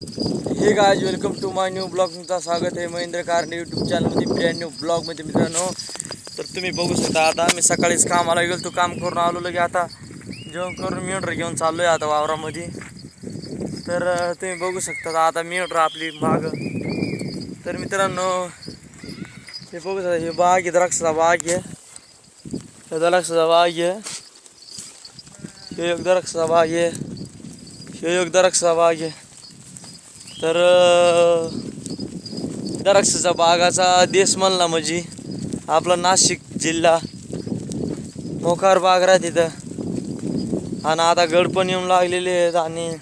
Hey guys welcome to my new blog तुमचा स्वागत आहे महेंद्र कारणे यूट्यूब चॅनलमध्ये ब्रँड न्यू ब्लॉगमध्ये मित्रांनो. तर तुम्ही बघू शकता आता मी सकाळीच कामाला गेलो तो काम करून आलो लगे आता. जेवण करून मिनटर घेऊन चाललो आहे आता वावरामध्ये. तर तुम्ही बघू शकता आता मिनटर आपली बाग. तर मित्रांनो हे बघू शकता हे बाग आहे द्राक्षाचा बाग आहे. हे द्राक्षाचा बाग आहे. हे एक द्राक्षाचा बाग आहे. हे एक द्राक्षाचा बाग आहे. तर अं, द्राक्षाचा बागाचा देश म्हणला म्हणजे आपला नाशिक जिल्हा. मोकार बाग राहते तिथं. आणि आता गड पण येऊन लागलेले आहेत आणि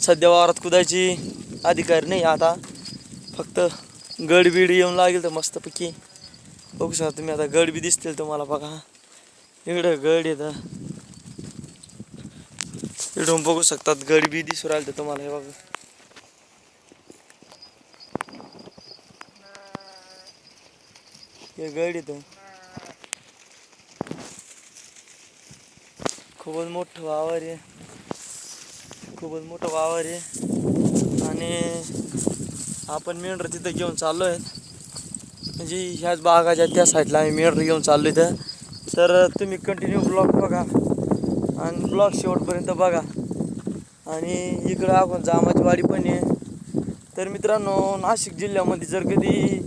सध्या वावरात कुदायची अधिकार नाही आता. फक्त गडबीड येऊन लागेल तर मस्तपैकी. बघू शकता तुम्ही आता गडबी दिसतील तुम्हाला बघा. इकडं गड येतं इकडून बघू शकतात गडबी दिसू राहिले तर तुम्हाला हे बघा. हे गड येतं. खूपच मोठं वावर आहे. खूपच मोठं वावर आहे. आणि आपण मेंढर तिथं घेऊन चाललो आहे म्हणजे ह्याच बागाच्या त्या साईडला आम्ही मेंढर घेऊन चाललो इथं. तर तुम्ही कंटिन्यू ब्लॉग बघा. आणि ब्लॉग शेवटपर्यंत बघा. आणि इकडं आपण जामाची वाडी पण आहे. तर मित्रांनो नाशिक जिल्ह्यामध्ये जर कधी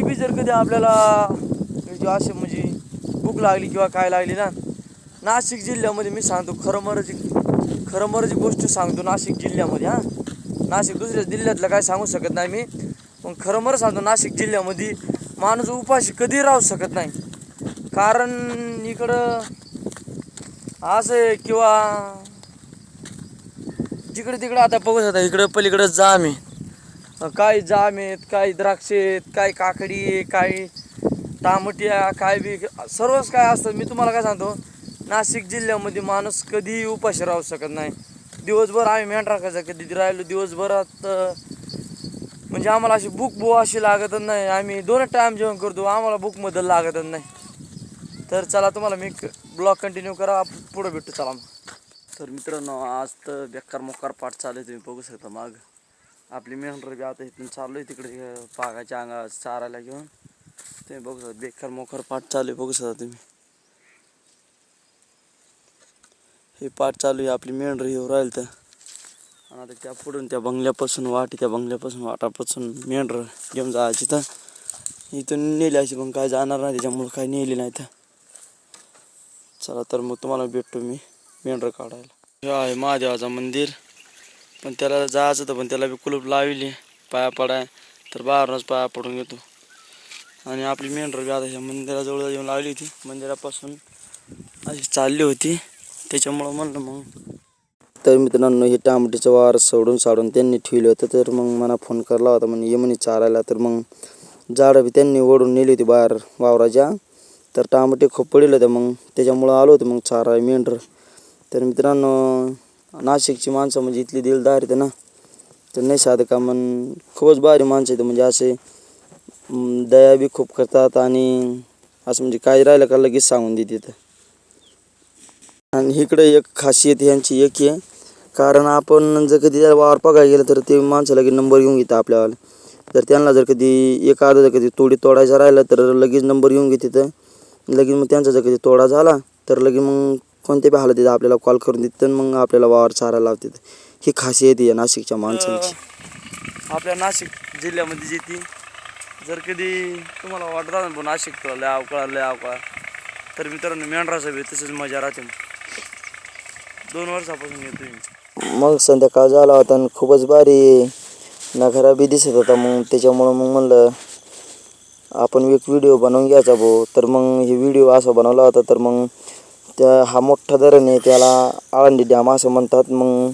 कधी बी जर कधी आपल्याला म्हणजे असे म्हणजे भूक लागली किंवा काय लागली ना नाशिक जिल्ह्यामध्ये मी सांगतो खरं मराची खरं मराची गोष्ट सांगतो नाशिक जिल्ह्यामध्ये हां. नाशिक दुसऱ्या जिल्ह्यातलं काय सांगू शकत नाही मी पण खरं मरं सांगतो नाशिक जिल्ह्यामध्ये माणूस उपाशी कधी राहू शकत नाही. कारण इकडं असं आहे किंवा जिकडे तिकडे आता बघत आता इकडं पलीकडं जाम आहे. काही जाम आहेत काही द्राक्ष आहेत काही काकडी आहे काही टामट्या काय बी. सर्वच काय असतं. मी तुम्हाला काय सांगतो नाशिक जिल्ह्यामध्ये माणूस कधीही उपाशी राहू शकत नाही. दिवसभर आम्ही मेंढरा राखायचा कधी राहिलो दिवसभरात म्हणजे आम्हाला अशी भूक बो अशी लागतच नाही. आम्ही दोन टाईम जेवण करतो आम्हाला भूक लागतच नाही. तर चला तुम्हाला मी ब्लॉग कंटिन्यू करा पुढं भेटतो चला मग. तर मित्रांनो आज तर बेकार मोकार पाठ चालू आहे तुम्ही बघू शकता माग. आपली मेंढर बी आता इथून चालू आहे तिकडे अं, पागाच्या अंगा चारायला घेऊन. तुम्ही बघू शकता बेकार मोखर पाठ चालू आहे बघू शकता तुम्ही. हे पाठ चालू आहे आपली मेंढर येऊ राहील तर. आणि आता त्या पुढून त्या बंगल्यापासून वाट त्या बंगल्यापासून वाटापासून मेंढर घेऊन जायची तर. इथून नेली अशी पण काय जाणार नाही त्याच्यामुळं काय नेली नाही तर. चला तर मग तुम्हाला भेटतो मी मेंढर काढायला. हे आहे महादेवाचं मंदिर. पण त्याला जायचं होतं पण त्याला बी कुलूप लावली पाया पडाय तर बाहेरूनच पाया पडून घेतो आणि आपली मेंढर बी आता ह्या मंदिराजवळ येऊन लावली होती. मंदिरापासून अशी चालली होती. त्याच्यामुळं म्हणलं मग. तर मित्रांनो हे टामटीचं वार सोडून साडून त्यांनी ठेवलं होतं तर मग मला फोन करला होता म्हणे ये म्हणे चारायला. तर मग झाडं बी त्यांनी ओढून नेली होती बाहेर वावराच्या. तर टामटे खूप पडले होते मग त्याच्यामुळं आलो होतं मग चारा मेंढर तर मित्रांनो नाशिकची माणसं म्हणजे इथली दिलदार आहेत ना तर नाही साधं का मन खूपच भारी माणसं आहेत म्हणजे असे दया बी खूप करतात आणि असं म्हणजे काय राहिलं का लगेच सांगून देते तिथं आणि इकडे एक खासियत यांची एक आहे कारण आपण जर कधी त्याला वावर बघायला गेलं तर ते माणसं लगेच नंबर घेऊन घेतात आपल्याला जर त्यांना जर कधी एक अर्धा जर कधी तोडी तोडायचा राहिला तर लगेच नंबर घेऊन घेते तर लगेच मग त्यांचा जर कधी तोडा झाला तर लगेच मग कोणत्या बी हालत आपल्याला कॉल करून देतात मग आपल्याला वावर चारायला लावतात. ही खासियत आहे नाशिकच्या माणसांची. आपल्या नाशिक जिल्ह्यामध्ये जी ती जर कधी तुम्हाला वाटत ना पण नाशिक तुला लय अवकाळ लय अवकाळ. तर मित्रांनो मेंढराचं बी तसंच मजा राहते. दोन वर्षापासून येतोय मी. मग संध्याकाळ झाला होता आणि खूपच भारी नगारा बी दिसत होता मग त्याच्यामुळं मग म्हणलं आपण एक व्हिडिओ बनवून घ्यायचा भाऊ. तर मग हे व्हिडिओ असा बनवला होता तर मग त्या हा मोठा धरण आहे त्याला आळंदी डॅम असं म्हणतात. मग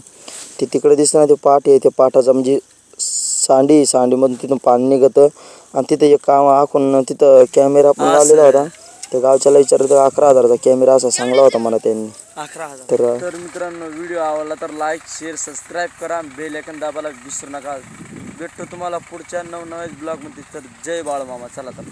ते तिकडे दिसतं ना ते पाट आहे त्या पाटाचा म्हणजे सांडी सांडीमधून तिथून पाणी निघतं. आणि तिथं एक काम आखून तिथं कॅमेरा पण लावलेला होता. त्या गावच्याला विचारलं तर अकरा हजाराचा कॅमेरा असा सांगला होता मला त्यांनी. अकरा हजार. तर तर मित्रांनो व्हिडिओ आवडला तर लाईक शेअर सबस्क्राईब करा. बेल ऐकन दाबायला विसरू नका. भेटतो तुम्हाला पुढच्या नवनवीन ब्लॉगमध्ये तर जय बाळमामा. चला तर.